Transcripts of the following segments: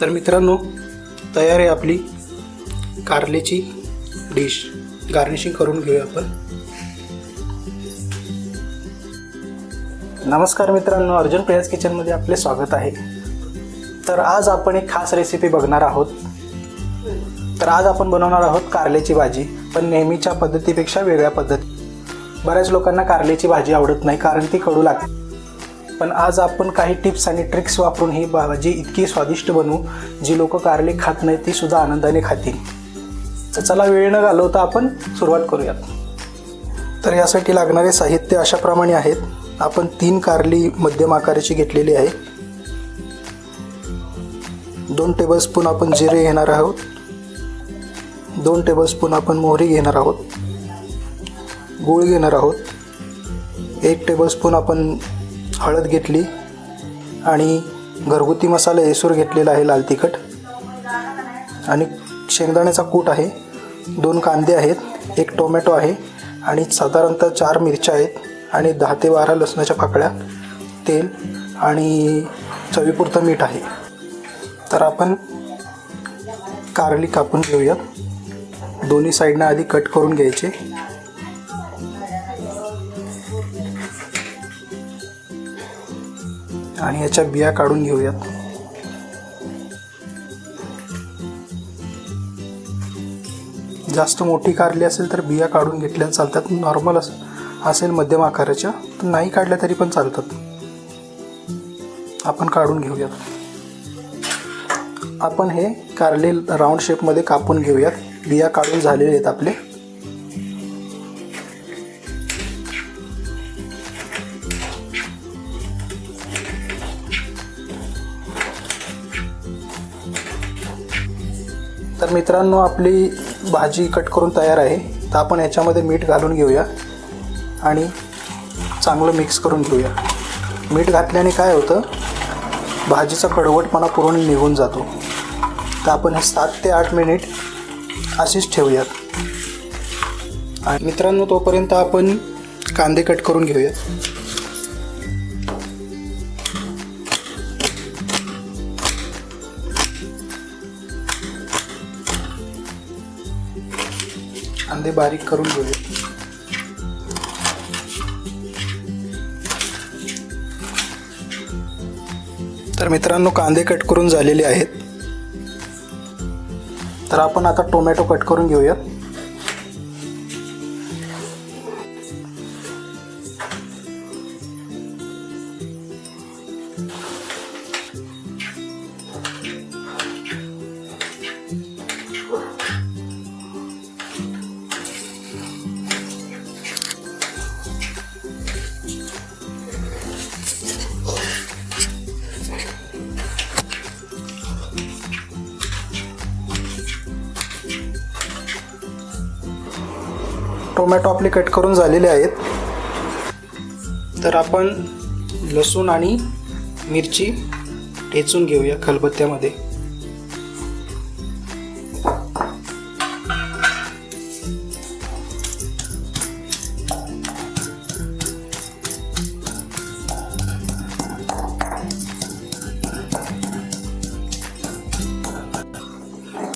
तर मित्रांनो तयार आहे आपली कारलेची डिश. गार्निशिंग करून घेऊया आपण. नमस्कार मित्रांनो अर्जुन प्रियाज किचनमध्ये आपले स्वागत आहे. तर आज आपण एक खास रेसिपी बघणार आहोत. तर आज आपण बनवणार आहोत कारल्याची भाजी पण नेहमीच्या पद्धतीपेक्षा वेगळ्या पद्धती. बऱ्याच लोकांना कारल्याची भाजी आवडत नाही कारण ती कडू लागते. पण आज आपण काही टिप्स आणि ट्रिक्स वापरून ही भाजी इतकी स्वादिष्ट बनवू जी लोक कारली खात नाही ती सुद्धा आनंदाने खातील. तर चला वेळ न घालवता आपण सुरुवात करूयात. तर यासाठी लागणारे साहित्य अशाप्रमाणे आहेत. आपण तीन कारली मध्यम आकाराची घेतलेली आहे. दोन टेबलस्पून आपण जिरे घेणार आहोत. दोन टेबलस्पून आपण मोहरी घेणार आहोत. गूळ घेणार आहोत. एक टेबलस्पून आपण हळद घेतली आणि घरगुती मसाला येसूर घेतलेला आहे लाल तिखट. आणि शेंगदाण्याचा कूट आहे. दोन कांदे आहेत एक टोमॅटो आहे आणि साधारणतः चार मिरच्या आहेत आणि दहा ते बारा लसणाच्या पाकळ्या तेल आणि चवीपुरतं मीठ आहे. तर आपण कारली कापून घेऊयात. दोन्ही साईडनं आधी कट करून घ्यायचे. आणि याच्या बिया काढून घेऊयात. जास्त मोठी कारली असेल तर बिया काढून घेतल्या चालतात. नॉर्मल अस असेल मध्यम आकाराच्या तर नाही काढल्या तरी पण चालतात. आपण काढून घेऊयात. आपण हे कारले राऊंड शेपमध्ये कापून घेऊयात. बिया काढून झालेले आहेत आपले. तर मित्रांनो आपली भाजी कट करून तयार आहे. तर आपण याच्यामध्ये मीठ घालून घेऊया आणि चांगलं मिक्स करून घेऊया. मीठ घातल्याने काय होतं भाजीचा कडवटपणा पूर्ण निघून जातो. तर आपण हे सात ते आठ मिनिट अशीच ठेवूयात. आणि मित्रांनो तोपर्यंत आपण कांदे कट करून घेऊयात. कांदे बारीक करून घेऊया. तर मित्रांनो कांदे कट करून झालेले आहेत. तर आपण आता टोमॅटो कट करून घेऊया. टोमॅटो आपले कट करून झालेले आहेत. तर आपण लसूण आणि मिरची ठेचून घेऊया खलबत्त्यामध्ये.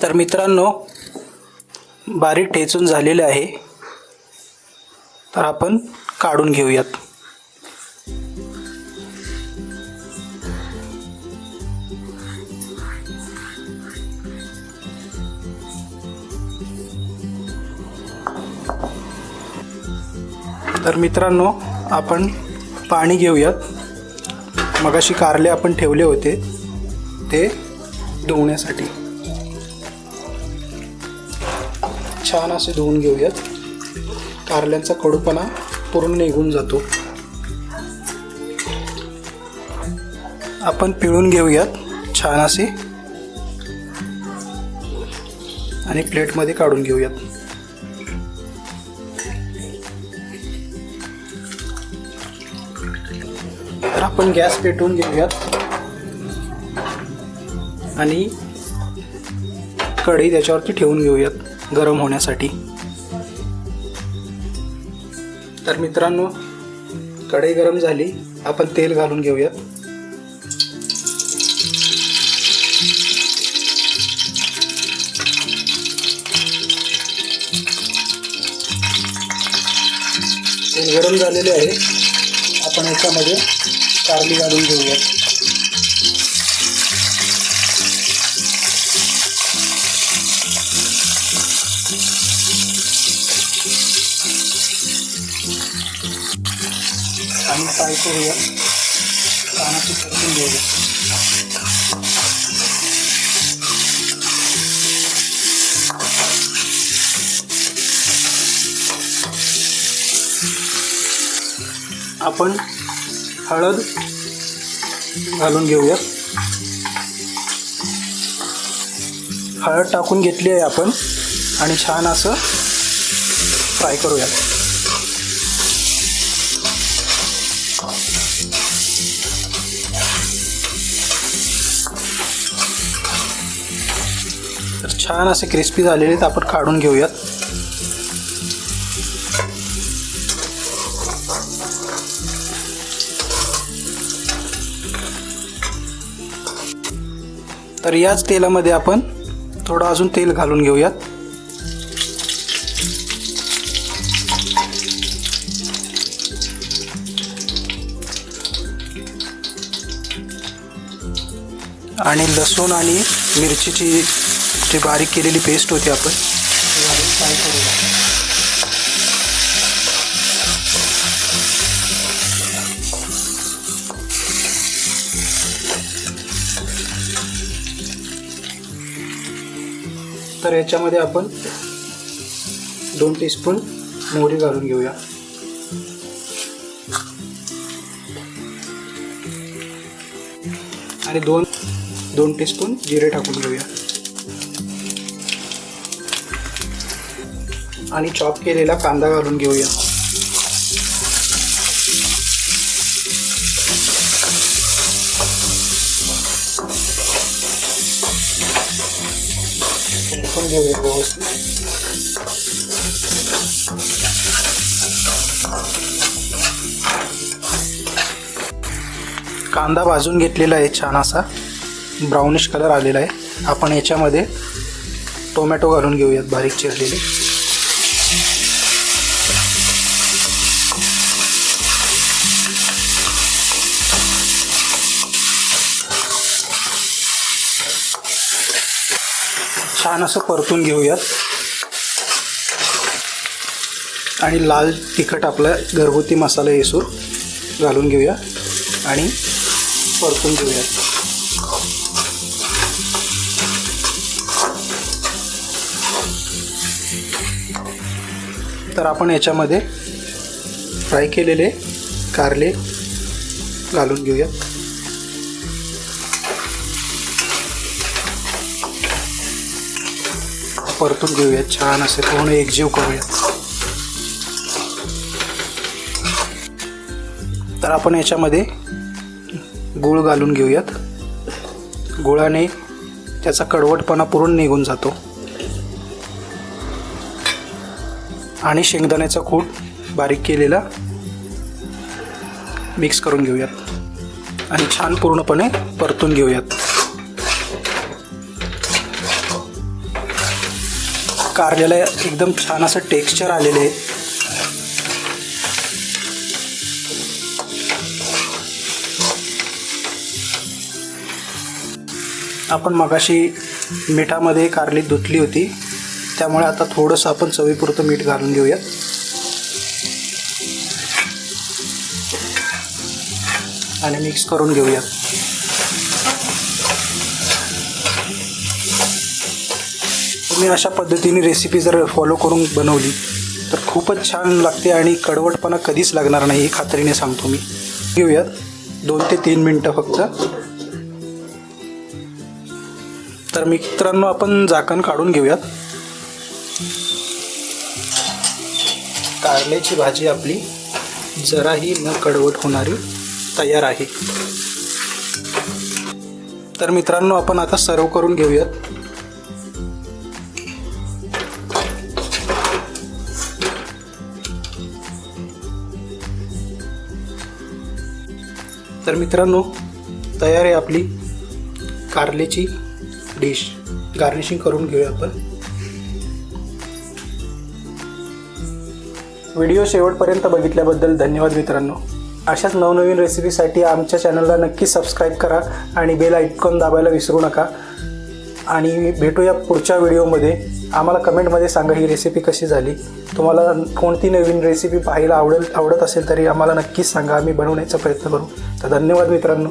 तर मित्रांनो बारीक ठेचून झालेले आहे. तर आपण काढून घेऊयात. तर मित्रांनो आपण पाणी घेऊयात. मगाशी कारले आपण ठेवले होते. ते धुवण्यासाठी. छान असे धुवून घेऊयात. कारल्यांचा कडूपणा पूर्ण निघून जातो. आपण पिळून घेऊयात छान असे. आणि प्लेटमध्ये काढून घेऊयात. तर आपण गॅस पेटवून घेऊयात. आणि कढई त्याच्यावरती ठेवून घेऊयात गरम होण्यासाठी. तर मित्रांनो कढई गरम झाली. आपण तेल घालून घेऊया. तेल गरम झालेले आहे. आपण याच्यामध्ये कारली घालून घेऊया. फ्राय करूया कानाची परतून घेऊया आपण हळद घालून घेऊया हळद टाकून घेतली आहे आपण आणि छान असं फ्राय करूया छान असे क्रिस्पी झालेले आहेत. आपण काढून घेऊयात. तर याच तेलामध्ये आपण थोडं अजून तेल घालून घेऊयात. आणि लसूण आणि मिरचीची जी बारीक केलेली पेस्ट होती आपण. फ्राय करूया तर याच्यामध्ये आपण दोन टीस्पून मोहरी घालून घेऊया. आणि दोन दोन टीस्पून जिरे टाकून घेऊया. आणि चॉप केलेला कांदा घालून घेऊया. घेऊया कांदा भाजून घेतलेला आहे छान असा. ब्राउनिश कलर आलेला आहे. आपण याच्यामध्ये टोमॅटो घालून घेऊयात बारीक चिरलेले. छान असं परतून घेऊयात. आणि लाल तिखट आपला घरगुती मसाला येसूर घालून घेऊया आणि परतून घेऊयात. तर आपण याच्यामध्ये फ्राय केलेले कारले घालून घेऊयात. परतून घेऊयात. छान असे पूर्ण एकजीव करूयात. तर आपण याच्यामध्ये गूळ घालून घेऊयात. गुळाने त्याचा कडवटपणा पूर्ण निघून जातो. आणि शेंगदाण्याचा कूट बारीक केलेला मिक्स करून घेऊयात. आणि छान पूर्णपणे परतून घेऊयात. कारल्याला एकदम छान असं टेक्स्चर आलेले आहे. आपण मगाशी मिठामध्ये कारली धुतली होती. त्यामुळे आता थोडंसं आपण चवीपुरतं मीठ घालून घेऊयात. आणि मिक्स करून घेऊयात. तुम्ही अशा पद्धतीने रेसिपी जर फॉलो करून बनवली तर खूपच छान लागते आणि कडवटपणा कधीच लागणार नाही ही खात्रीने सांगतो मी. घेऊयात. दोन ते तीन मिनटं फक्त. तर मित्रांनो आपण झाकण काढून घेऊयात. कारल्याची भाजी आपली जराही न कडवट होणारी तयार आहे. तर मित्रांनो आपण आता सर्व करून घेऊयात. तर मित्रांनो तयार आहे आपली कारलेची डिश. गार्निशिंग करून घेऊया आपण. व्हिडिओ शेवटपर्यंत बघितल्याबद्दल धन्यवाद मित्रांनो. अशाच नवनवीन रेसिपीसाठी आमच्या चॅनलला नक्की सबस्क्राईब करा आणि बेल आयकॉन दाबायला विसरू नका. आणि भेटूया पुढच्या व्हिडिओमध्ये. आम्हाला कमेंटमध्ये सांगा ही रेसिपी कशी झाली. तुम्हाला कोणती नवीन रेसिपी पाहायला आवडेल आवडत असेल तरी आम्हाला नक्कीच सांगा. आम्ही बनवण्याचा प्रयत्न करू. तर धन्यवाद मित्रांनो.